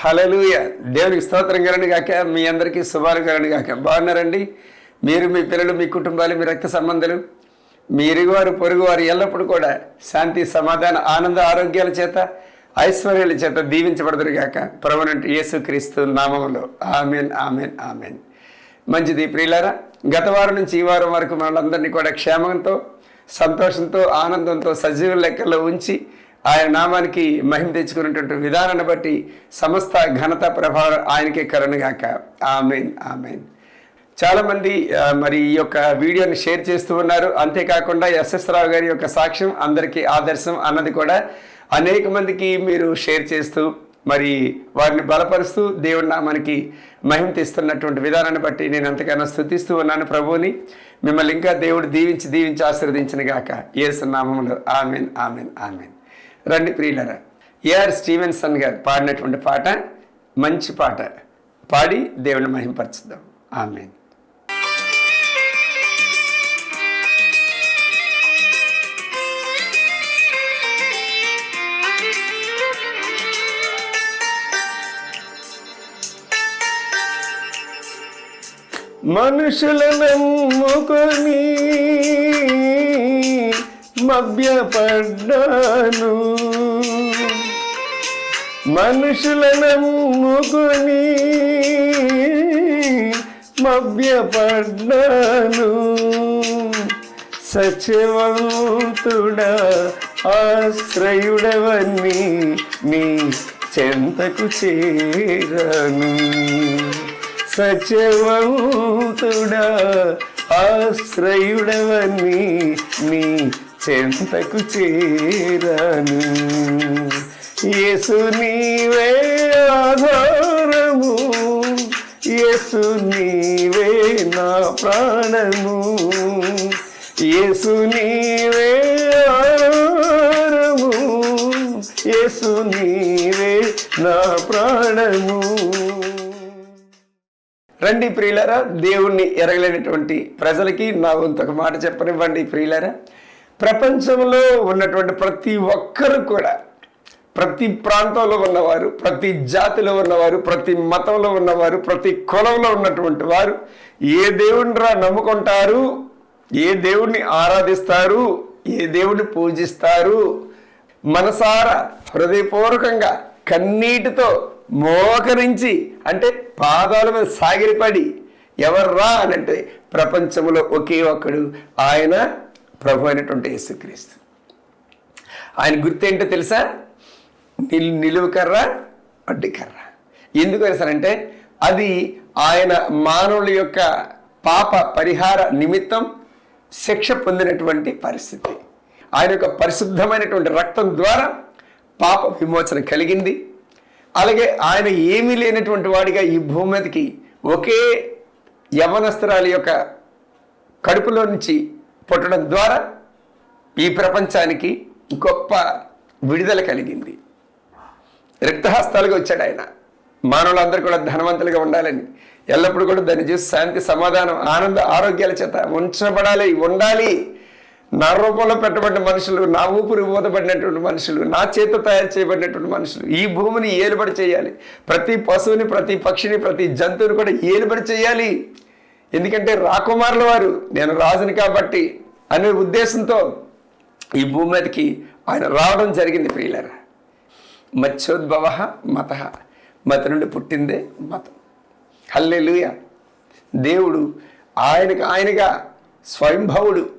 హలలుయ దేవునికి స్తోత్రం కలండి కాక మీ అందరికీ శుభాలు కలండి కాక బాగున్నారండి? మీరు మీ పిల్లలు మీ కుటుంబాలు మీ రక్త సంబంధాలు మీ ఇరుగువారు పొరుగువారు ఎల్లప్పుడూ కూడా శాంతి సమాధాన ఆనంద ఆరోగ్యాల చేత ఐశ్వర్యాల చేత దీవించబడదురు గాక. యేసు యేసుక్రీస్తు నామంలో ఆమెన్ ఆమెన్ ఆమెన్. మంచిది ప్రియులారా గత వారం నుంచి ఈ వారం వరకు మనందరినీ కూడా క్షేమంతో సంతోషంతో ఆనందంతో సజీవ లెక్కల్లో ఉంచి ఆయన నామానికి మహిమ తెచ్చుకున్నటువంటి విధానాన్ని బట్టి సమస్త ఘనత ప్రభావం ఆయనకే కరుణగాక. Amen amen. చాలామంది మరి ఈ యొక్క వీడియోని షేర్ చేస్తూ ఉన్నారు. అంతేకాకుండా ఎస్ఎస్ రావు గారి యొక్క సాక్ష్యం అందరికీ ఆదర్శం అన్నది కూడా అనేక మందికి మీరు షేర్ చేస్తూ మరి వారిని బలపరుస్తూ దేవుడి నామానికి మహిమ తెస్తున్నటువంటి విధానాన్ని బట్టి నేను ఎంతకైనా స్థుతిస్తూ ఉన్నాను ప్రభువుని. మిమ్మల్ని ఇంకా దేవుడు దీవించి దీవించి ఆశీర్వదించిన గాక. ఏసు నామములు. Amen amen amen. రండి ప్రియులరా. ఏఆర్ స్టీవెన్సన్ గారు పాడినటువంటి పాట మంచి పాట. పాడి దేవుని మహింపరచుదాం. ఆమె మనుషుల నమ్ముకొని మభ్యపడ్డాను. మనుషుల నమ్ముకుని మభ్యపడ్డాను. సచివంతుడా ఆశ్రయుడవన్నీ నీ చెంతకు చేరను. సచివంతుడా ఆశ్రయుడవన్నీ నీ చెంతకు చేరాను. యేసు నీవే ఆధారము. యేసు నీవే నా ప్రాణము. యేసు నీవే ఆధారము. యేసు నీవే నా ప్రాణము. రండి ప్రియులరా దేవుణ్ణి ఎరగలేనటువంటి ప్రజలకి నా వంతు ఒక మాట చెప్పనివ్వండి ప్రియులరా. ప్రపంచంలో ఉన్నటువంటి ప్రతి ఒక్కరు కూడా ప్రతి ప్రాంతంలో ఉన్నవారు ప్రతి జాతిలో ఉన్నవారు ప్రతి మతంలో ఉన్నవారు ప్రతి కులంలో ఉన్నటువంటి వారు ఏ దేవుణ్ణిరా నమ్ముకుంటారు ఏ దేవుణ్ణి ఆరాధిస్తారు ఏ దేవుణ్ణి పూజిస్తారు మనసారా హృదయపూర్వకంగా కన్నీటితో మోకరించి అంటే పాదాల మీద సాగిరిపడి ఎవర్రా అని అంటే ప్రపంచంలో ఒకే ఒక్కడు ఆయన ప్రభు అయినటువంటి యేసుక్రీస్తు. ఆయన గుర్తేంటో తెలుసా? నిల్ నిలువకర్ర వడ్డీకర్ర ఎందుకు వేశారంటే అది ఆయన మానవుల యొక్క పాప పరిహార నిమిత్తం శిక్ష పొందినటువంటి పరిస్థితి. ఆయన యొక్క పరిశుద్ధమైనటువంటి రక్తం ద్వారా పాప విమోచన కలిగింది. అలాగే ఆయన ఏమీ లేనటువంటి వాడిగా ఈ భూమి మీదకి ఒకే యవనస్త్రాల యొక్క కడుపులో నుంచి పుట్టడం ద్వారా ఈ ప్రపంచానికి గొప్ప విడుదల కలిగింది. రిక్తహస్తాలుగా వచ్చాడు ఆయన. మానవులందరూ కూడా ధనవంతులుగా ఉండాలని ఎల్లప్పుడూ కూడా దాన్ని చూసి శాంతి సమాధానం ఆనంద ఆరోగ్యాల చేత ఉంచబడాలి ఉండాలి. నా రూపంలో పెట్టబడిన మనుషులు నా ఊపిరి ఊదబడినటువంటి మనుషులు నా చేత తయారు చేయబడినటువంటి మనుషులు ఈ భూమిని ఏలుబడి చేయాలి. ప్రతి పశువుని ప్రతి పక్షిని ప్రతి జంతువుని కూడా ఏలుబడి చేయాలి. ఎందుకంటే రాకుమారుల వారు నేను రాజుని కాబట్టి అనే ఉద్దేశంతో ఈ భూమి మీదకి ఆయన రావడం జరిగింది ప్రియులరా. మత్స్యోద్భవ మత. మత నుండి పుట్టిందే మతం. హల్లెలూయ. దేవుడు ఆయనకు ఆయనగా స్వయంభవుడు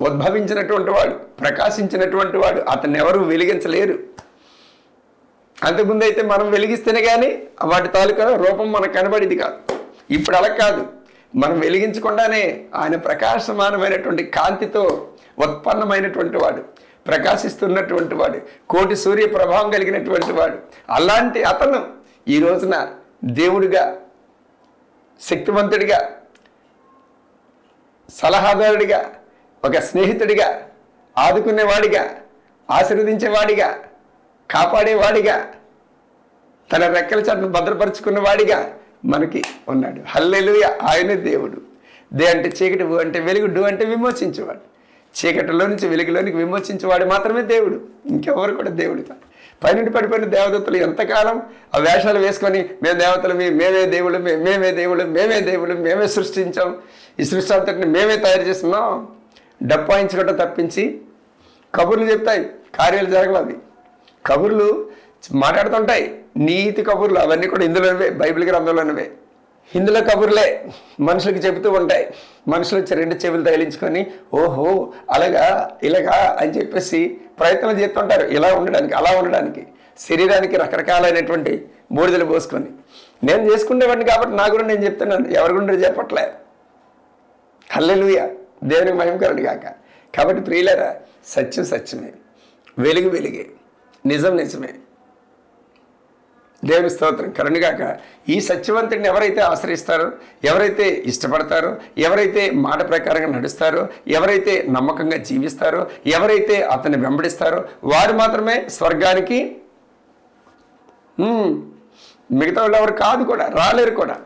ఉద్భవించినటువంటి వాడు ప్రకాశించినటువంటి వాడు అతన్ని ఎవరు వెలిగించలేరు. అంతకుముందు అయితే మనం వెలిగిస్తేనే కానీ వాటి తాలూకా రూపం మనకు కనబడేది కాదు. ఇప్పుడు అలా కాదు. మనం వెలిగించకుండానే ఆయన ప్రకాశమానమైనటువంటి కాంతితో ఉత్పన్నమైనటువంటి వాడు ప్రకాశిస్తున్నటువంటి వాడు కోటి సూర్య ప్రభావం కలిగినటువంటి వాడు. అలాంటి అతను ఈ రోజున దేవుడిగా శక్తివంతుడిగా సలహాదారుడిగా ఒక స్నేహితుడిగా ఆదుకునేవాడిగా ఆశీర్వదించేవాడిగా కాపాడేవాడిగా తన రెక్కల చాటును భద్రపరుచుకున్నవాడిగా మనకి ఉన్నాడు. హల్లెలుయ! ఆయనే దేవుడు. దే అంటే చీకటి ఊ అంటే వెలుగు డు అంటే విమోచించేవాడు. చీకటిలో నుంచి వెలుగులోనికి విమోచించేవాడు మాత్రమే దేవుడు. ఇంకెవరు కూడా దేవుడు కాదు పైనుండి పడిపోయిన దేవదత్తులు ఎంతకాలం ఆ వేషాలు వేసుకొని మేము దేవతలు మేమే దేవుడు మేమే దేవుడు మేమే దేవుడు మేమే సృష్టించాం. ఈ సృష్టి అంతటిని మేమే తయారు చేస్తున్నాం. డప్పాయించుకోవటం తప్పించి కబుర్లు చెప్తాయి. కార్యాలు జరగవు అవి. కబుర్లు మాట్లాడుతుంటాయి. నీతి కబుర్లు అవన్నీ కూడా ఇందులోనివే బైబిల్ గ్రంథంలోనివే హిందుల కబుర్లే మనుషులకు చెబుతూ ఉంటాయి. మనుషులు రెండు చెవులు తగిలించుకొని ఓహో అలాగా ఇలాగా అని చెప్పేసి ప్రయత్నం చేస్తుంటారు. ఇలా ఉండడానికి అలా ఉండడానికి. శరీరానికి రకరకాలైనటువంటి బూడిదలు పోసుకొని. నేను చేసుకునేవాడిని కాబట్టి నా గురించి నేను చెప్తున్నాను. ఎవరి గురించి చెప్పట్లే. హల్లెలుయ. దేవునికి మహిమకరుడు కాక కాబట్టి ప్రియులరా సత్యం సత్యమే. వెలుగు వెలుగే. నిజం నిజమే. దేవుని స్తోత్రం. కరుణగాక ఈ సత్యవంతుడిని ఎవరైతే ఆశ్రయిస్తారో ఎవరైతే ఇష్టపడతారో ఎవరైతే మాట ప్రకారంగా నడుస్తారో ఎవరైతే నమ్మకంగా జీవిస్తారో ఎవరైతే అతన్ని వెంబడిస్తారో వారు మాత్రమే స్వర్గానికి మిగతా వాళ్ళు ఎవరు కాదు కూడా రాలేరు కూడా.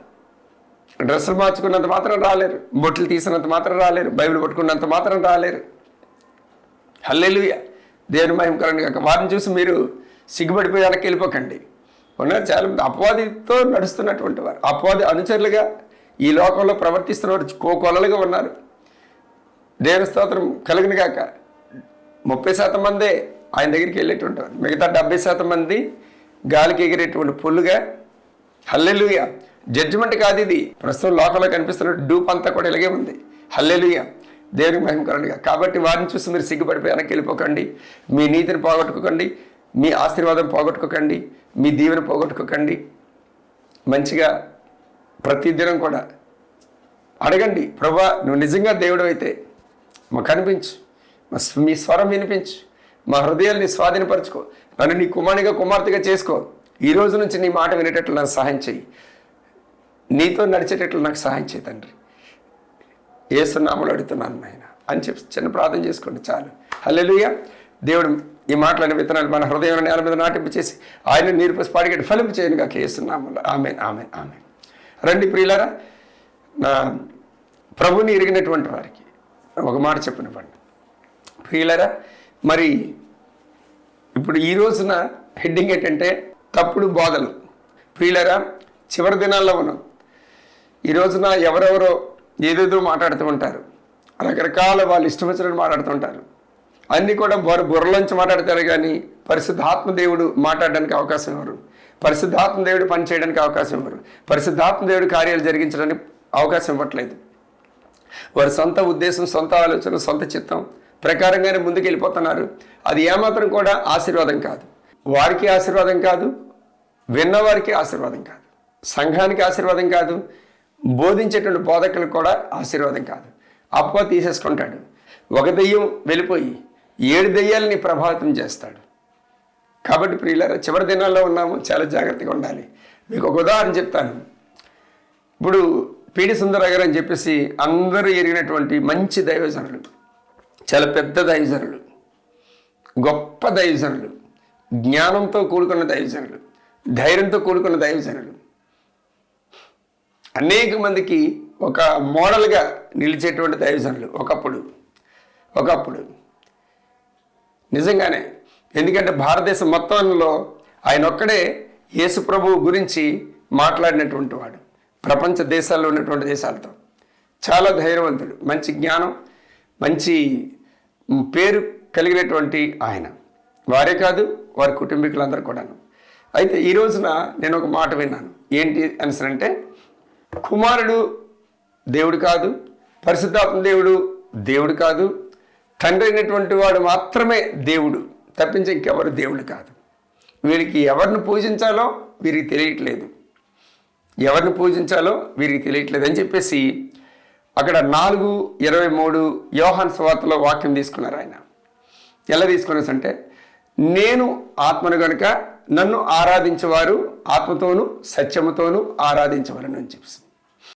డ్రెస్సులు మార్చుకున్నంత మాత్రం రాలేరు. బొట్లు తీసినంత మాత్రం రాలేరు. బైబిల్ పట్టుకున్నంత మాత్రం రాలేరు. హల్లెలూయ. దేవుని మహిమకరణ కాక వారిని చూసి మీరు సిగ్గుపడిపోయి వెనక్కి వెళ్ళిపోకండి. ఉన్నారు చాలా మంది అపవాదితో నడుస్తున్నటువంటి వారు. అపవాది అనుచరులుగా ఈ లోకంలో ప్రవర్తిస్తున్న వారు కోకొలలుగా ఉన్నారు. దేవుని స్తోత్రం కలిగిన కాక ముప్పై శాతం మందే ఆయన దగ్గరికి వెళ్ళేటువంటి వారు. మిగతా డెబ్బై శాతం మంది గాలికి ఎగిరేటువంటి పుల్లుగా హల్లెలుయ. జడ్జిమెంట్ కాదు ఇది. ప్రస్తుతం లోకంలో కనిపిస్తున్న డూప్ అంతా కూడా ఇలాగే ఉంది. హల్లెలుయ. దేవునికి మహిమకరంగా కాబట్టి వారిని చూసి మీరు సిగ్గుపడిపోయి వెనక్కి వెళ్ళిపోకండి. మీ నీతిని పోగొట్టుకోకండి. మీ ఆశీర్వాదం పోగొట్టుకోకండి మీ దీవెన పోగొట్టుకోకండి. మంచిగా ప్రతిదినం కూడా అడగండి ప్రభా నువ్వు నిజంగా దేవుడు అయితే మాకు కనిపించు మా మీ స్వరం వినిపించు మా హృదయాల్ని స్వాధీనపరచుకో నన్ను నీ కుమారునిగా కుమార్తెగా చేసుకో. ఈ రోజు నుంచి నీ మాట వినేటట్లు నాకు సహాయం చేయి నీతో నడిచేటట్లు నాకు సహాయం చేయి తండ్రి. ఏసునామలు అడుగుతున్నాను నాయన. అని చెప్పి చిన్న ప్రార్థన చేసుకోండి చాలు. హలో దేవుడు ఈ మాటలని విత్తనాలు మన హృదయం నేల మీద నాటింపు చేసి ఆయన నీరు పసి పాడిగట్టి ఫలింపు చేయను కాక ఆమె ఆమె ఆమె రండి ప్రియులరా నా ప్రభుని ఎరిగినటువంటి వారికి ఒక మాట చెప్పనివ్వండి. ప్రియులరా మరి ఇప్పుడు ఈ రోజున హెడ్డింగ్ ఏంటంటే తప్పుడు బోధలు. ప్రియులరా చివరి దినాల్లో ఉన్నాం ఈ రోజున ఎవరెవరో ఏదేదో మాట్లాడుతూ ఉంటారు. రకరకాల వాళ్ళు ఇష్టం వచ్చినట్టు మాట్లాడుతుంటారు అన్నీ కూడా బుర్ర బుర్రలోంచి మాట్లాడతారు కానీ పరిశుద్ధాత్మ దేవుడు మాట్లాడడానికి అవకాశం ఇవ్వరు పరిశుద్ధాత్మ దేవుడు పని చేయడానికి అవకాశం ఇవ్వరు పరిశుద్ధాత్మ దేవుడు కార్యాలు జరిగించడానికి అవకాశం ఇవ్వట్లేదు. వారి సొంత ఉద్దేశం సొంత ఆలోచన సొంత చిత్తం ప్రకారంగానే ముందుకు వెళ్ళిపోతున్నారు అది ఏమాత్రం కూడా ఆశీర్వాదం కాదు. వారికి ఆశీర్వాదం కాదు విన్నవారికి ఆశీర్వాదం కాదు. సంఘానికి ఆశీర్వాదం కాదు బోధించేటువంటి బోధకులకు కూడా ఆశీర్వాదం కాదు. అప్ప తీసేసుకుంటాడు. ఒక దెయ్యం వెళ్ళిపోయి ఏడు దెయ్యాలని ప్రభావితం చేస్తాడు. కాబట్టి ప్రియులారా చివరి దినాల్లో ఉన్నాము చాలా జాగ్రత్తగా ఉండాలి. మీకు ఒక ఉదాహరణ చెప్తాను. ఇప్పుడు పీడి సుందర గారు అని చెప్పేసి అందరూ ఎరిగినటువంటి మంచి దైవజనులు చాలా పెద్ద దైవజనులు గొప్ప దైవజనులు జ్ఞానంతో కూడుకున్న దైవజనులు ధైర్యంతో కూడుకున్న దైవజనులు. అనేక మందికి ఒక మోడల్గా నిలిచేటువంటి దైవజనులు ఒకప్పుడు ఒకప్పుడు. నిజంగానే. ఎందుకంటే భారతదేశం మొత్తంలో ఆయన ఒక్కడే యేసు ప్రభువు గురించి మాట్లాడినటువంటి వాడు. ప్రపంచ దేశాల్లో ఉన్నటువంటి దేశాలతో. చాలా ధైర్యవంతుడు మంచి జ్ఞానం మంచి పేరు కలిగినటువంటి ఆయన. వారే కాదు వారి కుటుంబీకులందరూ కూడాను. అయితే ఈ రోజున నేను ఒక మాట విన్నాను. ఏంటి అనేసి అంటే కుమారుడు దేవుడు కాదు పరిశుద్ధాత్మ దేవుడు దేవుడు కాదు తండ్రి అయినటువంటి వాడు మాత్రమే దేవుడు తప్పించి ఇంకెవరు దేవుడు కాదు. వీరికి ఎవరిని పూజించాలో వీరికి తెలియట్లేదు. ఎవరిని పూజించాలో వీరికి తెలియట్లేదు అని చెప్పేసి అక్కడ నాలుగు ఇరవై మూడు యోహాన్ స్వార్తలో వాక్యం తీసుకున్నారు ఆయన. ఎలా తీసుకున్నారు అంటే నేను ఆత్మను గనుక నన్ను ఆరాధించేవారు ఆత్మతోనూ సత్యముతోనూ ఆరాధించవలను అని చెప్పి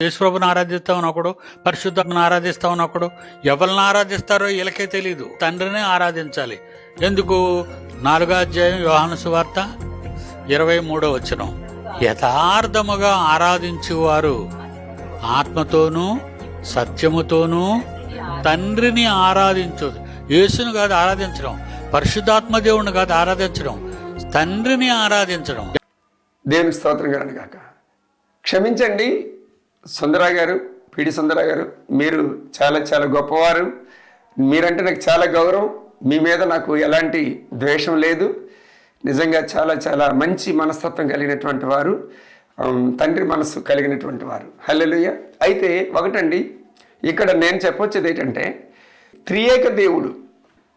యేసుప్రభుని ఆరాధిస్తా ఉన్నప్పుడు పరిశుద్ధను ఆరాధిస్తా ఉన్నప్పుడు ఎవరిని ఆరాధిస్తారో వీళ్ళకే తెలియదు తండ్రిని ఆరాధించాలి. ఎందుకు? నాలుగో అధ్యాయం యోహాను సువార్త ఇరవై మూడో వచనం. యథార్థముగా ఆరాధించేవారు ఆత్మతోనూ సత్యముతోనూ తండ్రిని ఆరాధించు యేసును కాదు ఆరాధించడం. పరిశుద్ధాత్మ దేవుని కాదు ఆరాధించడం. తండ్రిని ఆరాధించడం. దేవుని స్తోత్రం కాక క్షమించండి. సుందరా గారు పిడి సుందర గారు మీరు చాలా చాలా గొప్పవారు. మీరంటే నాకు చాలా గౌరవం. మీ మీద నాకు ఎలాంటి ద్వేషం లేదు. నిజంగా చాలా చాలా మంచి మనస్తత్వం కలిగినటువంటి వారు. తండ్రి మనస్సు కలిగినటువంటి వారు. హల్లెలుయ్య అయితే ఒకటండి ఇక్కడ నేను చెప్పొచ్చేది ఏంటంటే త్రియేక దేవుడు.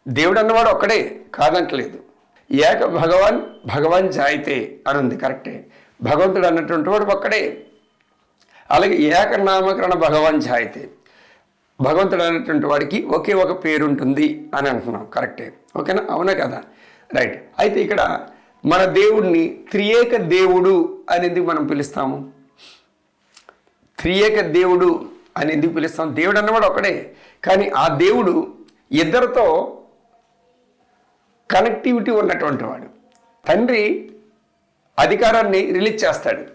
దేవుడు అన్నవాడు ఒక్కడే కాదంటలేదు. ఏక భగవాన్ భగవాన్ జాయితే అని ఉంది కరెక్టే. భగవంతుడు అన్నటువంటి వాడు ఒక్కడే. అలాగే ఏకనామకరణ భగవాన్ జాయితే భగవంతుడు అనేటువంటి వాడికి ఒకే ఒక పేరు ఉంటుంది అని అంటున్నాం కరెక్టే ఓకేనా? అవునా కదా? రైట్ అయితే ఇక్కడ మన దేవుడిని త్రియేక దేవుడు అనేది మనం పిలుస్తాము? త్రియేక దేవుడు అని ఎందుకు పిలుస్తాం? దేవుడు అన్నవాడు ఒకడే కానీ ఆ దేవుడు ఇద్దరితో కనెక్టివిటీ ఉన్నటువంటి వాడు. తండ్రి అధికారాన్ని రిలీజ్ చేస్తాడు.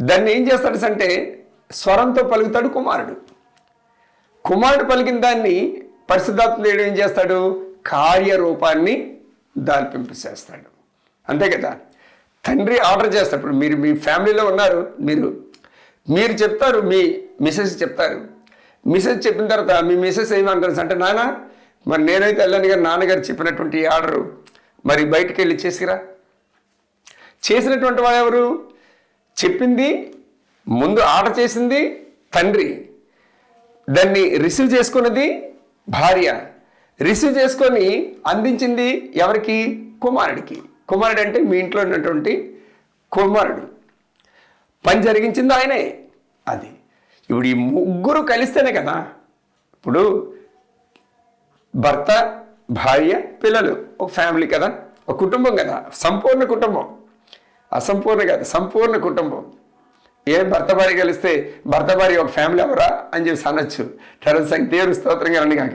దాన్ని ఏం చేస్తాడు అంటే స్వరంతో పలుకుతాడు కుమారుడు. కుమారుడు పలికిన దాన్ని పరిశుద్ధాత్మ దేవుడు ఏం చేస్తాడు? కార్యరూపాన్ని దాల్పింపచేస్తాడు. అంతే కదా? తండ్రి ఆర్డర్ చేస్తాడు. ఇప్పుడు మీరు మీ ఫ్యామిలీలో ఉన్నారు మీరు మీరు చెప్తారు మీ మిసెస్ చెప్తారు. మిసెస్ చెప్పిన తర్వాత మీ మిసెస్ ఏమంటారు అంటే నాన్న మరి నేనైతే వెళ్ళాను గారు నాన్నగారు చెప్పినటువంటి ఆర్డరు మరి బయటికి వెళ్ళి చేసిరా? చేసినటువంటి వాడు ఎవరు? చెప్పింది ముందు ఆర్డర్ చేసింది తండ్రి. దాన్ని రిసీవ్ చేసుకున్నది భార్య. రిసీవ్ చేసుకొని అందించింది ఎవరికి? కుమారుడికి. కుమారుడు అంటే మీ ఇంట్లో ఉన్నటువంటి కుమారుడు. పని జరిగించింది ఆయనే. అది. ఇప్పుడు ఈ ముగ్గురు కలిస్తేనే కదా. ఇప్పుడు భర్త భార్య పిల్లలు. ఒక ఫ్యామిలీ కదా. ఒక కుటుంబం కదా. సంపూర్ణ కుటుంబం. అసంపూర్ణ కాదు సంపూర్ణ కుటుంబం. ఏ భర్త భార్య కలిస్తే భర్త భార్య ఒక ఫ్యామిలీ ఎవరా అని చెప్పి అనొచ్చు. తర్వాత దేవుడు స్తోత్రంగా రండి కాక.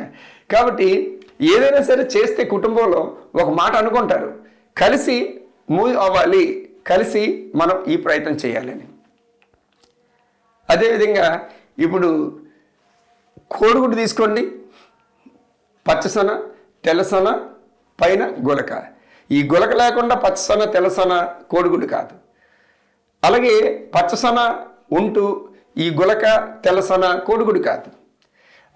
కాబట్టి ఏదైనా సరే చేస్తే కుటుంబంలో ఒక మాట అనుకుంటారు. కలిసి మూవ్ అవ్వాలి కలిసి మనం ఈ ప్రయత్నం చేయాలని. అదేవిధంగా ఇప్పుడు కోడిగుడ్డు తీసుకోండి. పచ్చసొన తెల్లసొన పైన గులక. ఈ గులక లేకుండా పచ్చసొన తెల్లసొన కోడిగుడ్డు కాదు. అలాగే పచ్చసొన ఉంటూ ఈ గులక తెల్లసొన కోడిగుడ్డు కాదు.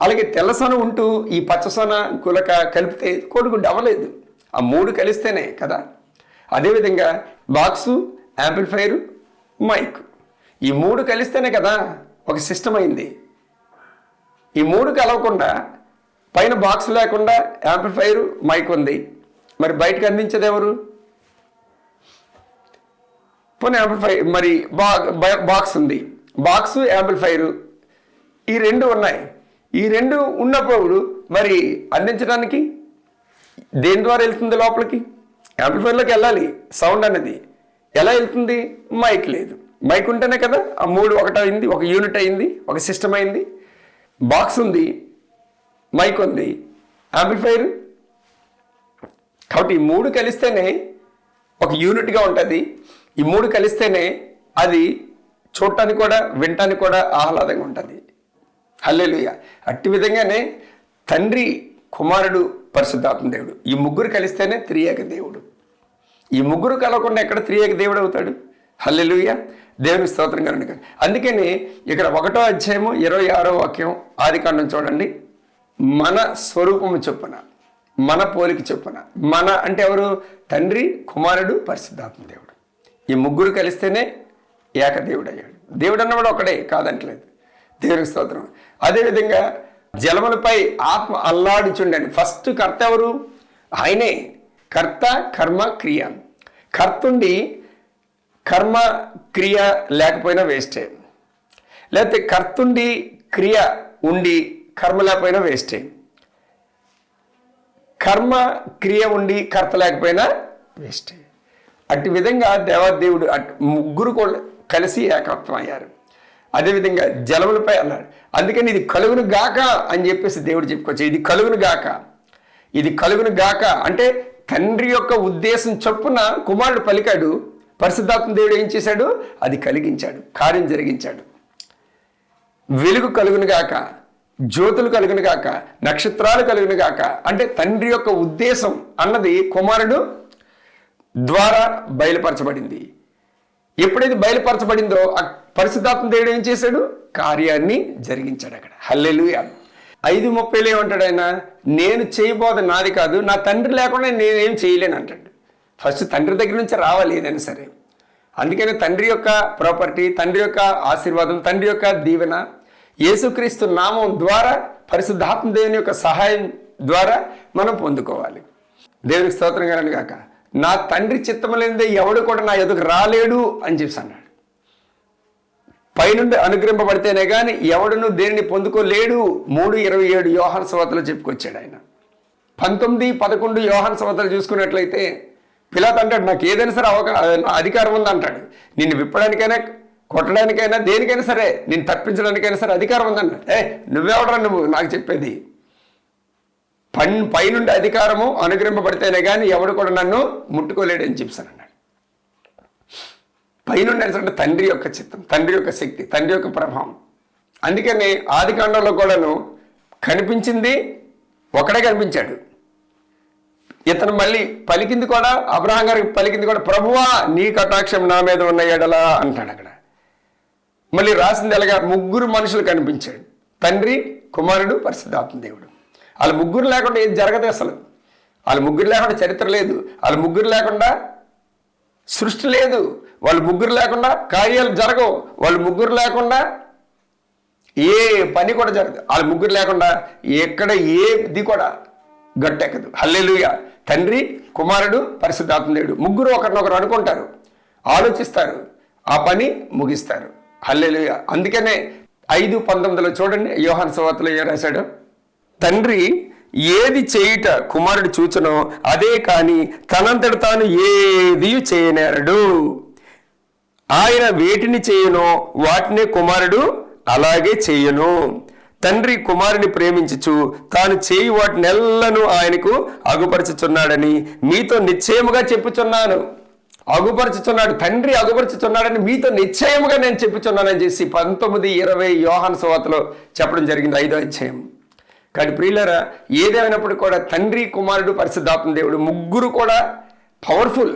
అలాగే తెల్లసొన ఉంటూ ఈ పచ్చసొన గులక కలిపితే కోడిగుడ్డు అవ్వలేదు. ఆ మూడు కలిస్తేనే కదా. అదేవిధంగా బాక్సు యాంప్లిఫైరు మైక్. ఈ మూడు కలిస్తేనే కదా ఒక సిస్టమ్ అయింది. ఈ మూడు కలవకుండా పైన బాక్స్ లేకుండా యాంప్లిఫైర్ మైక్ ఉంది. మరి బయటకు అందించేది ఎవరు? పోనీ యాంప్లిఫై మరి బా బాక్స్ ఉంది. బాక్స్ యాంప్లిఫైరు ఈ రెండు ఉన్నాయి. ఈ రెండు ఉన్నప్పుడు మరి అందించడానికి దేని ద్వారా వెళ్తుంది లోపలికి? యాంప్లిఫైర్లోకి వెళ్ళాలి. సౌండ్ అనేది ఎలా వెళ్తుంది? మైక్ లేదు. మైక్ ఉంటేనే కదా ఆ మూడు ఒకటి అయింది ఒక యూనిట్ అయింది ఒక సిస్టమ్ అయింది. బాక్స్ ఉంది మైక్ ఉంది. యాంప్లిఫైర్ కాబట్టి ఈ మూడు కలిస్తేనే ఒక యూనిట్గా ఉంటుంది. ఈ మూడు కలిస్తేనే అది చూడటానికి కూడా వినటానికి కూడా ఆహ్లాదంగా ఉంటుంది. హల్లెలూయ. అట్టి విధంగానే తండ్రి కుమారుడు పరిశుద్ధాత్మ దేవుడు. ఈ ముగ్గురు కలిస్తేనే త్రియేక దేవుడు. ఈ ముగ్గురు కలవకుండా ఎక్కడ త్రియేక దేవుడు అవుతాడు? హల్లెలుయ. దేవుని స్తోత్రం కనుక అందుకని ఇక్కడ ఒకటో అధ్యాయము ఇరవై ఆరో వాక్యం ఆది కాండం చూడండి. మన స్వరూపము చొప్పున. మన పోలిక చొప్పున. మన అంటే ఎవరు? తండ్రి కుమారుడు పరిశుద్ధాత్మ దేవుడు. ఈ ముగ్గురు కలిస్తేనే ఏకదేవుడు అయ్యాడు దేవుడు అన్నవాడు ఒకడే కాదంటలేదు. దేవునికి స్తోత్రం. అదేవిధంగా జలములపై ఆత్మ అల్లాడుచుండండి ఫస్ట్ కర్త ఎవరు? ఆయనే. కర్త కర్మ క్రియ. కర్తుండి కర్మ క్రియ లేకపోయినా వేస్టే. లేకపోతే కర్తుండి క్రియ ఉండి కర్మ లేకపోయినా వేస్టే. కర్మ క్రియ ఉండి కర్త లేకపోయినా వేస్టే. అట్టి విధంగా దేవాదేవుడు ముగ్గురు కూడా కలిసి ఏకత్వం అయ్యారు అదేవిధంగా జలములపై అన్నాడు అందుకని ఇది కలుగును గాక అని చెప్పేసి దేవుడు చెప్పుకోవచ్చు ఇది కలుగును గాక. ఇది కలుగును గాక అంటే తండ్రి యొక్క ఉద్దేశం చొప్పున కుమారుడు పలికాడు. పరిశుద్ధాత్మ దేవుడు ఏం చేశాడు? అది కలిగించాడు. కార్యం జరిగించాడు. వెలుగు కలుగును గాక. జ్యోతులు కలుగును గాక నక్షత్రాలు కలుగును గాక అంటే తండ్రి యొక్క ఉద్దేశం అన్నది కుమారుడు ద్వారా బయలుపరచబడింది. ఎప్పుడైతే బయలుపరచబడిందో ఆ పరిశుద్ధాత్మ దేవుడు ఏం చేశాడు? కార్యాన్ని జరిగించాడు అక్కడ. హల్లెలు ఐదు ముప్పైలో ఏమంటాడు ఆయన? నేను చేయబోదు నాది కాదు నా తండ్రి లేకుండా నేనేం చేయలేను అంటాడు. ఫస్ట్ తండ్రి దగ్గర నుంచి రావాలి ఏదైనా సరే. అందుకని తండ్రి యొక్క ప్రాపర్టీ తండ్రి యొక్క ఆశీర్వాదం తండ్రి యొక్క దీవెన యేసుక్రీస్తు నామం ద్వారా పరిశుద్ధాత్మ దేవుని యొక్క సహాయం ద్వారా మనం పొందుకోవాలి. దేవునికి స్తోత్రం గారని కాక నా తండ్రి చిత్తములేనిదే ఎవడు కూడా నా ఎదుగు రాలేడు అని చెప్పి అన్నాడు. పైనుండి అనుగ్రహింపబడితేనే కానీ ఎవడును దేనిని పొందుకోలేడు మూడు ఇరవై ఏడు యోహాన సవతలు చెప్పుకొచ్చాడు ఆయన. పంతొమ్మిది పదకొండు యోహాన సవతలు చూసుకున్నట్లయితే పిలాత్ అంటాడు నాకు ఏదైనా సరే అవకా అధికారం ఉంది అంటాడు నిన్ను విప్పడానికైనా కొట్టడానికైనా దేనికైనా సరే నేను తప్పించడానికైనా సరే అధికారం ఉందన్న ఏ నువ్వెవడరా నువ్వు? నాకు చెప్పేది. పన్ పైనుండి అధికారము అనుగ్రహింపబడితేనే కానీ ఎవడు కూడా నన్ను ముట్టుకోలేడని చెప్పాను అన్నాడు. పైనుండి అంటే తండ్రి యొక్క చిత్తం తండ్రి యొక్క శక్తి తండ్రి యొక్క ప్రభావం. అందుకని ఆది కాండంలో కూడాను కనిపించింది ఒకడే కనిపించాడు. ఇతను మళ్ళీ పలికింది కూడా అబ్రహాం గారికి పలికింది కూడా ప్రభువా నీ కటాక్షం నా మీద ఉన్న ఎడలా అంటాడు అక్కడ. మళ్ళీ రాసింది ఎలాగా? ముగ్గురు మనుషులు కనిపించాడు. తండ్రి కుమారుడు పరిశుద్ధాత్మ దేవుడు. వాళ్ళ ముగ్గురు లేకుండా ఏది జరగదు అసలు. వాళ్ళ ముగ్గురు లేకుండా చరిత్ర లేదు. వాళ్ళ ముగ్గురు లేకుండా సృష్టి లేదు. వాళ్ళ ముగ్గురు లేకుండా కార్యాలు జరగవు. వాళ్ళ ముగ్గురు లేకుండా ఏ పని కూడా జరగదు. వాళ్ళ ముగ్గురు లేకుండా ఎక్కడ ఏది కూడా గట్టెక్కదు. హల్లెలుగా తండ్రి కుమారుడు పరిశుద్ధాత్మదేవుడు ముగ్గురు ఒకరినొకరు అనుకుంటారు. ఆలోచిస్తారు. ఆ పని ముగిస్తారు. హల్లెలు అందుకనే ఐదు పంతొమ్మిదిలో చూడండి యోహాన్ సవార్తలో ఏం రాశాడు? తండ్రి ఏది చేయుట కుమారుడు చూచనో అదే కాని తనంతట తాను ఏది చేయనేరడు. ఆయన వేటిని చేయనో వాటినే కుమారుడు అలాగే చేయను. తండ్రి కుమారుని ప్రేమించుచు తాను చేయి వాటినెల్లను ఆయనకు అగుపరచుచున్నాడని మీతో నిశ్చయముగా చెప్పుచున్నాను. అగుపరచుచున్నాడు తండ్రి అగుపరచుచున్నాడని మీతో నిశ్చయముగా నేను చెప్పుచున్నానని చేసి పంతొమ్మిది ఇరవై యోహాన్ సువాతలో చెప్పడం జరిగింది ఐదో అధ్యాయం. కానీ ప్రియులరా ఏదేమైనప్పుడు కూడా తండ్రి కుమారుడు పరిశుద్ధాత్మ దేవుడు ముగ్గురు కూడా పవర్ఫుల్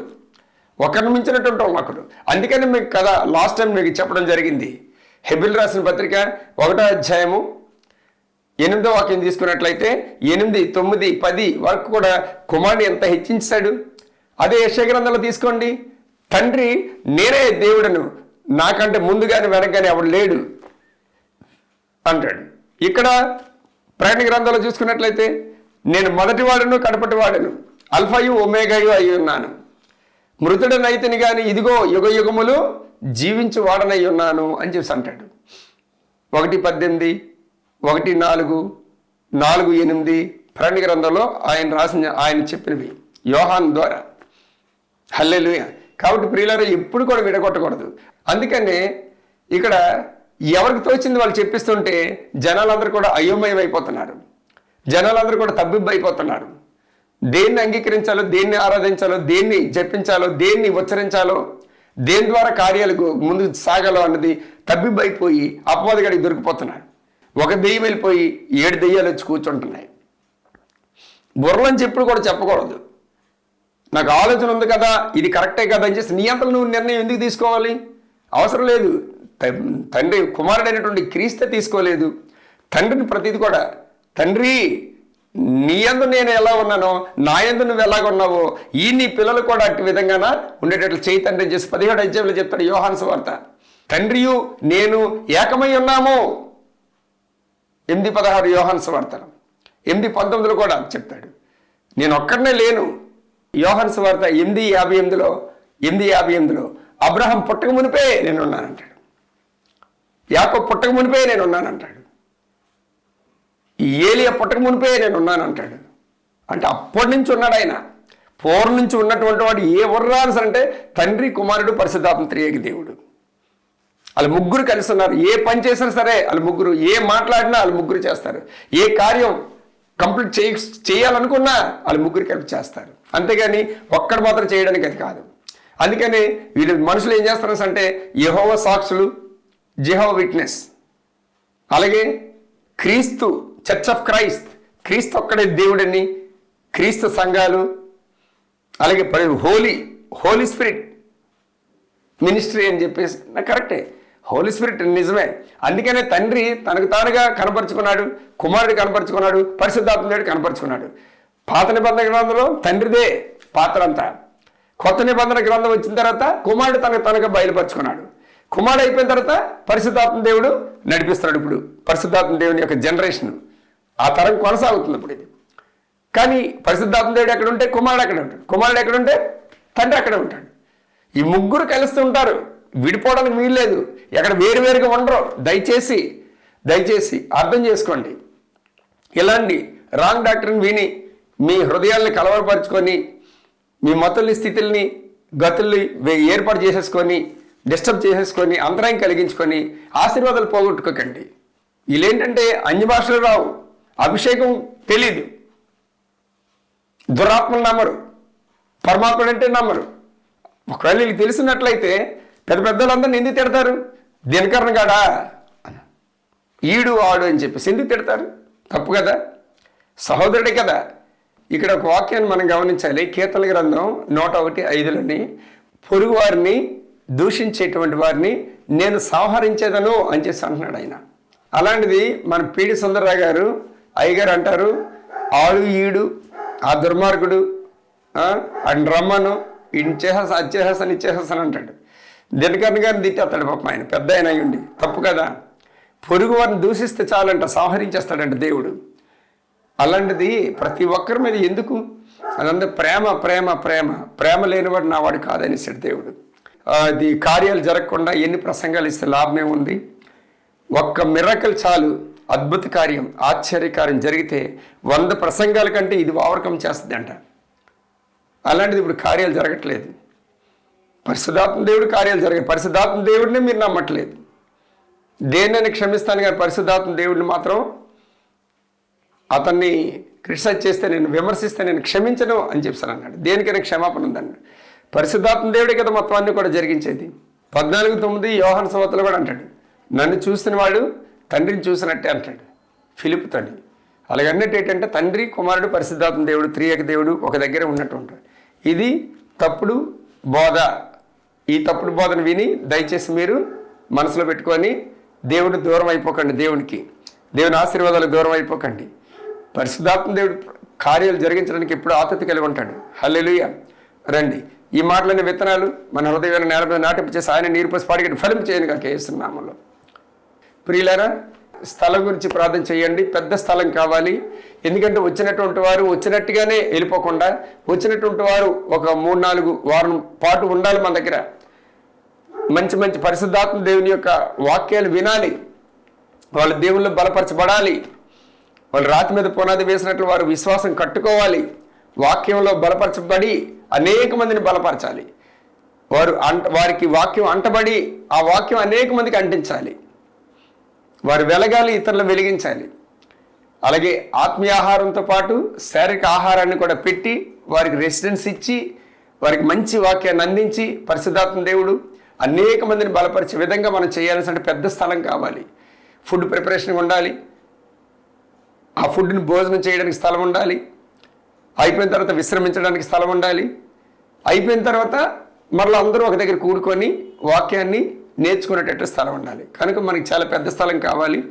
ఒకరిని మించినటువంటి ఒకడు అందుకని మీకు కదా లాస్ట్ టైం మీకు చెప్పడం జరిగింది. హెబిల్ రాసిన పత్రిక ఒకటో అధ్యాయము ఎనిమిదో వాక్యం తీసుకున్నట్లయితే ఎనిమిది తొమ్మిది పది వరకు కూడా కుమారుడు ఎంత హెచ్చించాడు? అదే యశగ్రంథంలో తీసుకోండి. తండ్రి నేనే దేవుడను. నాకంటే ముందుగానే వెనకగానే ఎవడు లేడు అంటాడు. ఇక్కడ ప్రయాణ గ్రంథంలో చూసుకున్నట్లయితే నేను మొదటి కడపటివాడను కడపటి అల్ఫయు ఒమేగయు అయి ఉన్నాను. మృతుడనైతిని కానీ ఇదిగో యుగ యుగములు జీవించు వాడనై ఉన్నాను అని చెప్పి అంటాడు. ఒకటి పద్దెనిమిది ఒకటి నాలుగు నాలుగు ఎనిమిది ప్రకటన గ్రంథంలో ఆయన రాసిన ఆయన చెప్పినవి. యోహాన్ ద్వారా. హల్లెలూయ. కాబట్టి ప్రియులారా ఎప్పుడు కూడా విడగొట్టకూడదు. అందుకనే ఇక్కడ ఎవరికి తోచింది వాళ్ళు చెప్పిస్తుంటే జనాలందరూ కూడా అయోమయం అయిపోతున్నారు జనాలందరూ కూడా తబ్బిబ్బు అయిపోతున్నారు దేన్ని అంగీకరించాలో దేన్ని ఆరాధించాలో దేన్ని జపించాలో దేన్ని ఉచ్చరించాలో దేని ద్వారా కార్యాలకు ముందు సాగాలో అన్నది తబ్బిబ్బైపోయి అయిపోయి దొరికిపోతున్నాడు ఒక దెయ్యం వెళ్ళిపోయి ఏడు దెయ్యాలు వచ్చి కూర్చుంటున్నాయి. బుర్రలని చెప్పుడు కూడా చెప్పకూడదు. నాకు ఆలోచన ఉంది కదా ఇది కరెక్టే కదా అని చేసి నీ అంతలో నువ్వు నిర్ణయం ఎందుకు తీసుకోవాలి? అవసరం లేదు. త- తండ్రి కుమారుడైనటువంటి క్రీస్తే తీసుకోలేదు. తండ్రిని ప్రతిది కూడా తండ్రి నీ యందు నేను ఎలా ఉన్నానో నా ఎందు నువ్వు ఎలాగ ఉన్నావో ఈ నీ పిల్లలు కూడా అట్టి విధంగాన ఉండేటట్లు చేయి తండ్రి అని చేసి పదిహేడు అధ్యాయులు చెప్తాడు యోహాన్స్ వార్త తండ్రియు నేను ఏకమై ఉన్నాము. ఎనిమిది పదహారు యోహాన్స్ వార్తలు ఎనిమిది పంతొమ్మిదిలో కూడా చెప్తాడు. నేను ఒక్కడనే లేను. యోహన్ సువార్త ఎనిమిది యాభై ఎనిమిదిలో ఎనిమిది యాభై ఎనిమిదిలో అబ్రహం పుట్టక మునిపే నేను ఉన్నానంటాడు యాకో పుట్టక మునిపే నేను ఉన్నానంటాడు ఏలియా పుట్టక మునిపే నేను ఉన్నానంటాడు అంటే అప్పటి నుంచి ఉన్నాడు ఆయన. పూర్వం నుంచి ఉన్నటువంటి వాడు ఏ వర్రాన్స్ అంటే తండ్రి కుమారుడు పరిశుద్ధాత్మ త్రియేక దేవుడు. వాళ్ళు ముగ్గురు కలిసి ఉన్నారు. ఏ పని చేసినా సరే వాళ్ళు ముగ్గురు ఏ మాట్లాడినా వాళ్ళు ముగ్గురు చేస్తారు. ఏ కార్యం కంప్లీట్ చేయ చేయాలనుకున్నా వాళ్ళు ముగ్గురు కలిపి చేస్తారు. అంతేగాని ఒక్కడు మాత్రం చేయడానికి అది కాదు. అందుకని వీళ్ళు మనుషులు ఏం చేస్తారు అంటే యహోవ సాక్షులు జిహోవ విట్నెస్. అలాగే క్రీస్తు చర్చ్ ఆఫ్ క్రైస్ట్. క్రీస్తు ఒక్కడే దేవుడని క్రీస్తు సంఘాలు అలాగే హోలీ హోలీ స్పిరిట్ మినిస్ట్రీ అని చెప్పేసి నా కరెక్టే. హోలీ స్పిరిట్ నిజమే. అందుకనే తండ్రి తనకు తానుగా కనపరుచుకున్నాడు కుమారుడు కనపరుచుకున్నాడు పరిశుద్ధాత్ముడు కనపరుచుకున్నాడు. పాత నిబంధన గ్రంథంలో తండ్రిదే పాత్ర అంతా కొత్త నిబంధన గ్రంథం వచ్చిన తర్వాత కుమారుడు తనకు తనగా బయలుపరుచుకున్నాడు. కుమారుడు అయిపోయిన తర్వాత పరిశుద్ధాత్మ దేవుడు నడిపిస్తున్నాడు ఇప్పుడు. పరిశుద్ధాత్మ దేవుని యొక్క జనరేషన్. ఆ తరం కొనసాగుతుంది ఇప్పుడు ఇది. కానీ పరిశుద్ధాత్మ దేవుడు ఎక్కడ ఉంటే కుమారుడు అక్కడ ఉంటాడు. కుమారుడు ఎక్కడ ఉంటే తండ్రి అక్కడ ఉంటాడు. ఈ ముగ్గురు కలుస్తూ ఉంటారు. విడిపోవడానికి వీల్లేదు ఎక్కడ వేరువేరుగా ఉండరు. దయచేసి దయచేసి అర్థం చేసుకోండి. ఇలాంటి రాంగ్ డాక్టర్ని విని మీ హృదయాల్ని కలవరపరుచుకొని మీ మతుల్ని స్థితుల్ని గతుల్ని వే- ఏర్పాటు చేసేసుకొని డిస్టర్బ్ చేసేసుకొని అంతరాయం కలిగించుకొని ఆశీర్వాదాలు పోగొట్టుకోకండి. వీళ్ళేంటంటే అన్ని భాషలు రావు. అభిషేకం తెలీదు. దురాత్మలు నమ్మరు. పరమాత్ముడు అంటే నమ్మరు. ఒకవేళ వీళ్ళు తెలిసినట్లయితే పెద్ద పెద్దలందరినీ ఎందుకు తిడతారు? దినకరణ గాడా? ఈడు ఆడు అని చెప్పేసి ఎందుకు తిడతారు? తప్పు కదా. సహోదరుడే కదా. ఇక్కడ ఒక వాక్యాన్ని మనం గమనించాలి. కీర్తన గ్రంథం నూట ఒకటి ఐదులోని పొరుగు వారిని దూషించేటువంటి వారిని నేను సంహరించేదను అని చేసి అంటున్నాడు ఆయన. అలాంటిది మన పీడి సుందరరావు గారు అయ్యగారు అంటారు ఆడు ఈడు ఆ దుర్మార్గుడు ఆ, ఆయన రమ్మను ఈయన చేసేస్తా అది చేసేస్తాను ఇది చేసేస్తాను అంటాడు. దినకర్ణ గారిని తిట్టేస్తాడు పాపం ఆయన. పెద్ద ఆయన అయి ఉండి తప్పు కదా పొరుగు వారిని దూషిస్తే చాలంట సంహరించేస్తాడంట దేవుడు. అలాంటిది ప్రతి ఒక్కరి మీద ఎందుకు? అదంతా ప్రేమ ప్రేమ ప్రేమ. ప్రేమ లేనివాడు నా వాడు కాదనేసాడు దేవుడు అది కార్యాలు జరగకుండా ఎన్ని ప్రసంగాలు ఇస్తే లాభమే ఉంది. ఒక్క మిరకల్ చాలు. అద్భుత కార్యం ఆశ్చర్యకార్యం జరిగితే వంద ప్రసంగాల కంటే ఇది ఓవర్కమ్ చేస్తుంది అంట అలాంటిది ఇప్పుడు కార్యాలు జరగట్లేదు. పరిశుధాత్మ దేవుడు కార్యాలు జరిగాయి పరిశుధాత్మ దేవుడిని మీరు నమ్మట్లేదు. దేన్నని క్షమిస్తాను కానీ పరిశుధాత్మ దేవుడిని మాత్రం అతన్ని క్రిటిసైజ్ చేస్తే నేను విమర్శిస్తే నేను క్షమించను అని చెప్తాను అన్నాడు. దేనికైనా క్షమాపణ ఉందండి. పరిశుద్ధాత్మ దేవుడే కదా మొత్తాన్ని కూడా జరిగించేది. పద్నాలుగు తొమ్మిది యోహన సవతలు కూడా అంటాడు. నన్ను చూసిన వాడు తండ్రిని చూసినట్టే అంటాడు. ఫిలిప్ తండ్రి అలాగే అన్నట్టు ఏంటంటే తండ్రి కుమారుడు పరిశుద్ధాత్మ దేవుడు త్రియక దేవుడు ఒక దగ్గర ఉన్నట్టు ఉంటాడు ఇది తప్పుడు బోధ. ఈ తప్పుడు బోధను విని దయచేసి మీరు మనసులో పెట్టుకొని దేవుడు దూరం అయిపోకండి దేవునికి. దేవుని ఆశీర్వాదాలు దూరం అయిపోకండి. పరిశుద్ధాత్మ దేవుడు కార్యాలు జరిగించడానికి ఎప్పుడు ఆతతి కలిగి ఉంటాడు. హల్లెలుయ. రండి. ఈ మాటలనే విత్తనాలు మన హృదయమైన నేల మీద నాటింపు చేసి ఆయన నీరు పోసి పాడిగట్టి ఫలం చేయను కాక వేస్తున్నామలో ప్రియులారా స్థలం గురించి ప్రార్థన చేయండి. పెద్ద స్థలం కావాలి. ఎందుకంటే వచ్చినటువంటి వారు వచ్చినట్టుగానే వెళ్ళిపోకుండా వచ్చినటువంటి వారు ఒక మూడు నాలుగు వారం పాటు ఉండాలి మన దగ్గర. మంచి మంచి పరిశుద్ధాత్మ దేవుని యొక్క వాక్యాలు వినాలి. వాళ్ళు దేవుళ్ళు బలపరచబడాలి. వాళ్ళు రాతి మీద పునాది వేసినట్లు వారు విశ్వాసం కట్టుకోవాలి. వాక్యంలో బలపరచబడి అనేక మందిని బలపరచాలి. వారు అంట వారికి వాక్యం అంటబడి ఆ వాక్యం అనేక మందికి అంటించాలి. వారు వెలగాలి ఇతరులు వెలిగించాలి. అలాగే ఆత్మీయ ఆహారంతో పాటు శారీరక ఆహారాన్ని కూడా పెట్టి వారికి రెసిడెన్స్ ఇచ్చి వారికి మంచి వాక్యాన్ని అందించి పరిశుద్ధాత్మ దేవుడు అనేక మందిని బలపరిచే విధంగా మనం చేయాల్సిన పెద్ద స్థలం కావాలి. ఫుడ్ ప్రిపరేషన్ ఉండాలి. ఆ ఫుడ్ని భోజనం చేయడానికి స్థలం ఉండాలి. అయిపోయిన తర్వాత విశ్రమించడానికి స్థలం ఉండాలి. అయిపోయిన తర్వాత మరలా అందరూ ఒక దగ్గర కూడుకొని వాక్యాన్ని నేర్చుకునేటట్టు స్థలం ఉండాలి. కనుక మనకి చాలా పెద్ద స్థలం కావాలి.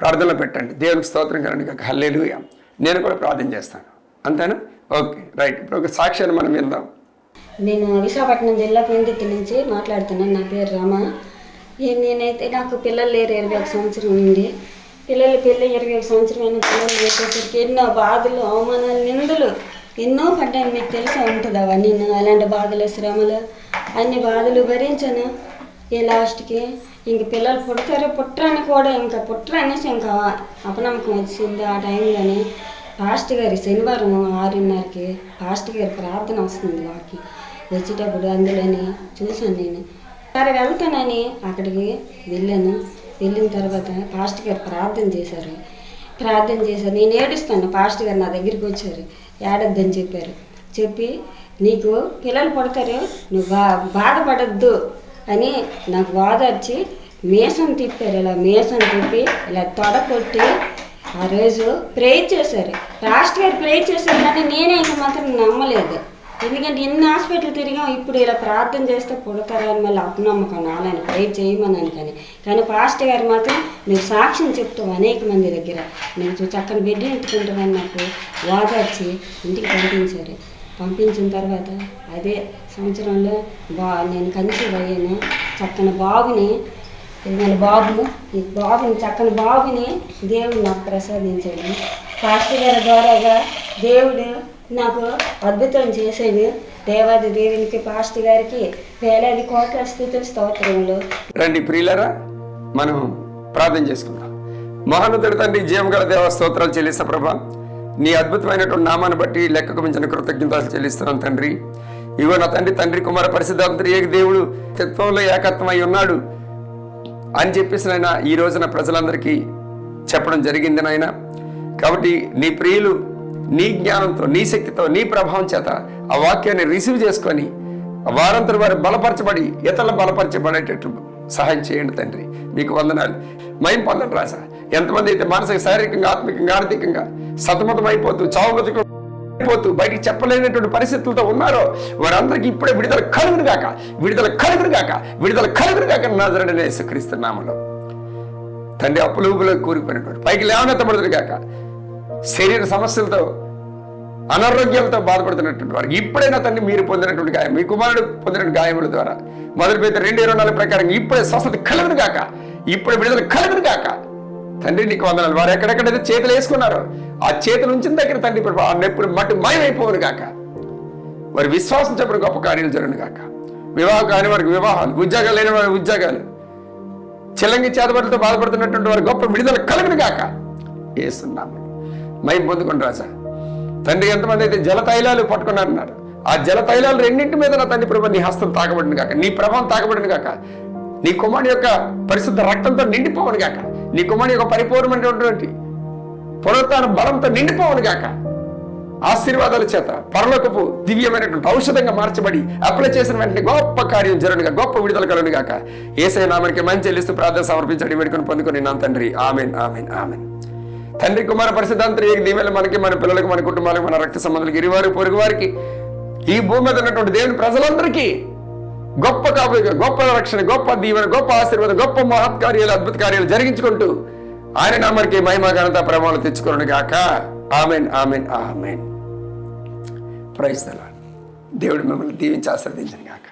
ప్రార్థనలో పెట్టండి. దేవునికి స్తోత్రం కరండి కాక. హల్లెలూయా. నేను కూడా ప్రార్థన చేస్తాను. అంతేనా? ఓకే. రైట్. ఇప్పుడు ఒక సాక్ష్యాన్ని మనం విందాం. నేను విశాఖపట్నం జిల్లా పెండితి నుంచి మాట్లాడుతున్నాను. నా పేరు రామ. నేనైతే నాకు పిల్లలు లేరు ఇరవై ఒక సంవత్సరం ఉంది పిల్లలు పెళ్ళి ఇరవై ఒక సంవత్సరం పిల్లలు పెట్టేసరికి ఎన్నో బాధలు అవమానాలు నిందలు ఎన్నో పడ్డాను మీకు తెలిసే ఉంటుంది అవన్నీ. అలాంటి బాధలు శ్రమలు అన్ని బాధలు భరించాను. ఈ లాస్ట్కి ఇంక పిల్లలు పుడతారు పుట్టరని కూడా ఇంకా పుట్టరు అనేసి ఇంకా అపనమ్మకం వచ్చింది ఆ టైంలోనే. పాస్ట్ గారి శనివారం ఆరున్నరకి పాస్ట్ గారి ప్రార్థన వస్తుంది వాకి వచ్చేటప్పుడు అందులోని చూశాను నేను. సరే వెళ్తానని అక్కడికి వెళ్ళాను. వెళ్ళిన తర్వాత పాస్ట్ గారు ప్రార్థన చేశారు. ప్రార్థన చేశారు. నేను ఏడుస్తాను పాస్ట్ గారు నా దగ్గరికి వచ్చారు. ఏడొద్దని చెప్పారు. చెప్పి నీకు పిల్లలు పడతారు నువ్వు బా బాధపడద్దు అని నాకు వాదర్చి మీసం తిప్పారు. ఇలా మీసం తిప్పి ఇలా తొడ కొట్టి ఆ రోజు ప్రేయర్ చేశారు. రాష్ట్ర గారు ప్రేయర్ చేశారు కానీ నేనే ఇంక మాత్రం నమ్మలేదు. ఎందుకంటే ఎన్ని హాస్పిటల్ తిరిగాం ఇప్పుడు ఇలా ప్రార్థన చేస్తే పుడతారని మళ్ళీ అపనమ్మకం నాలని ప్రేర్ చేయమని కానీ కానీ పాస్టర్ గారు మాత్రం మీరు సాక్ష్యం చెప్తాం అనేక మంది దగ్గర నేను చక్కని బిడ్డ ఇంటికుంటామని నాకు వాదార్చి ఇంటికి పంపించారు. పంపించిన తర్వాత అదే సంవత్సరంలో బా నేను కన్సీవ్ అయ్యాను. చక్కని బాబుని నేను బాబు ఈ బాబుని చక్కని బాబుని దేవుడు నాకు ప్రసాదించాడు. పాస్టర్ గారి ద్వారాగా దేవుడు నాకు అద్భుతం చేసేది దేవాది దేవునికి పాస్ట్ గారికి వేలాది కోట్ల స్థితుల స్తోత్రములు. రండి ప్రియులరా మనం ప్రార్థన చేసుకుందాం. మహానుతుడి తండ్రి జీవగల దేవ స్తోత్రాలు చెల్లిస్తా ప్రభా. నీ అద్భుతమైనటువంటి నామాన్ని బట్టి లెక్కకు మించిన కృతజ్ఞతలు చెల్లిస్తున్నాను తండ్రి. ఇగో నా తండ్రి తండ్రి కుమార పరిశుద్ధాంతరి ఏక దేవుడు తత్వంలో ఏకత్వమై ఉన్నాడు అని చెప్పేసి నాయన ఈ రోజున ప్రజలందరికీ చెప్పడం జరిగింది నాయన. కాబట్టి నీ ప్రియులు నీ జ్ఞానంతో నీ శక్తితో నీ ప్రభావం చేత ఆ వాక్యాన్ని రిసీవ్ చేసుకొని వారంతరం వారు బలపరచబడి ఇతరులు బలపరచబడేటట్లు సహాయం చేయండి తండ్రి. మీకు వందనాలు. మయం పొందండి రాజా. ఎంతమంది అయితే మానసిక శారీరకంగా ఆత్మికంగా ఆర్థికంగా సతమతం అయిపోతూ చావు అయిపోతూ బయటికి చెప్పలేనటువంటి పరిస్థితులతో ఉన్నారో వారందరికీ ఇప్పుడే విడుదల కలుగును గాక. విడుదల కలుగును గాక. విడుదల కలుగును గాక నాజరడనే క్రీస్తునామలో తండ్రి అప్పులు ఊపులకు కూరుకుపోయినటువంటి పైకి లేవనెత్తబడుతుంది గాక. శరీర సమస్యలతో అనారోగ్యాలతో బాధపడుతున్నటువంటి వారికి ఇప్పుడైనా తండ్రి మీరు పొందినటువంటి గాయం మీ కుమారుడు పొందిన గాయముల ద్వారా. మొదటి పేద రెండు ఇరవై నాలుగు ప్రకారం ఇప్పుడే స్వస్థత కలుగును గాక. ఇప్పుడే విడుదల కలుగును గాక. తండ్రి నీకు వందనాలు. వారు ఎక్కడెక్కడైతే చేతులు వేసుకున్నారో ఆ చేతులు ఉంచిన దగ్గర తండ్రి ఇప్పుడు ఆ నొప్పులు మట్టి మాయమైపోవును గాక. వారి విశ్వాసం చెప్పడం గొప్ప కార్యాలు జరుగును గాక. వివాహం కాని వారికి వివాహాలు ఉద్యోగాలు లేని వారి ఉద్యోగాలు. చిల్లంగి చేతబడులతో బాధపడుతున్నటువంటి వారు గొప్ప విడుదల కలుగును గాక. ఏస్తున్నాము మై పొందుకుని రాజా. తండ్రి ఎంతమంది అయితే జల తైలాలు పట్టుకున్నారన్నారు ఆ జల తైలాలు రెండింటి మీద నా తండ్రి ప్రభు నీ హస్తం తాకబడిన కాక నీ ప్రభావం తాకబడిన కాక నీ కుమారుని యొక్క పరిశుద్ధ రక్తంతో నిండిపోవను కాక నీ కుమారుని యొక్క పరిపూర్ణమైనటువంటి పునరుత్న బలంతో నిండిపోవను కాక ఆశీర్వాదాల చేత పరలోకపు దివ్యమైనటువంటి ఔషధంగా మార్చబడి అప్లై చేసిన వెంటనే గొప్ప కార్యం జరగనుగా గొప్ప విడుదల కలుగును గాక ఏసై నామనికి మంచి చెల్లిస్తూ ప్రార్థన సమర్పించడం వేడుకొని పొందుకొని నా తండ్రి. Amen amen amen. తండ్రి కుమార పరిశుద్ధాంతరి దీవెలు మనకి మన పిల్లలకు మన కుటుంబాలకు మన రక్త సంబంధాలకు ఇరువారు పొరుగు వారికి ఈ భూమి మీద ఉన్నటువంటి దేవుని ప్రజలందరికీ గొప్ప కాపుగా గొప్ప రక్షణ గొప్ప దీవెన గొప్ప ఆశీర్వాదం గొప్ప మహత్కార్యాలు అద్భుత కార్యాలు జరిగించుకుంటూ ఆయన నామరికి మహిమ ఘనత ప్రమాణాలు తెచ్చుకోను కాక ఆమెన్ ఆమెన్ ఆమెన్. ప్రైజ్ దేవుడు మిమ్మల్ని దీవించి ఆశ్రదించను కాక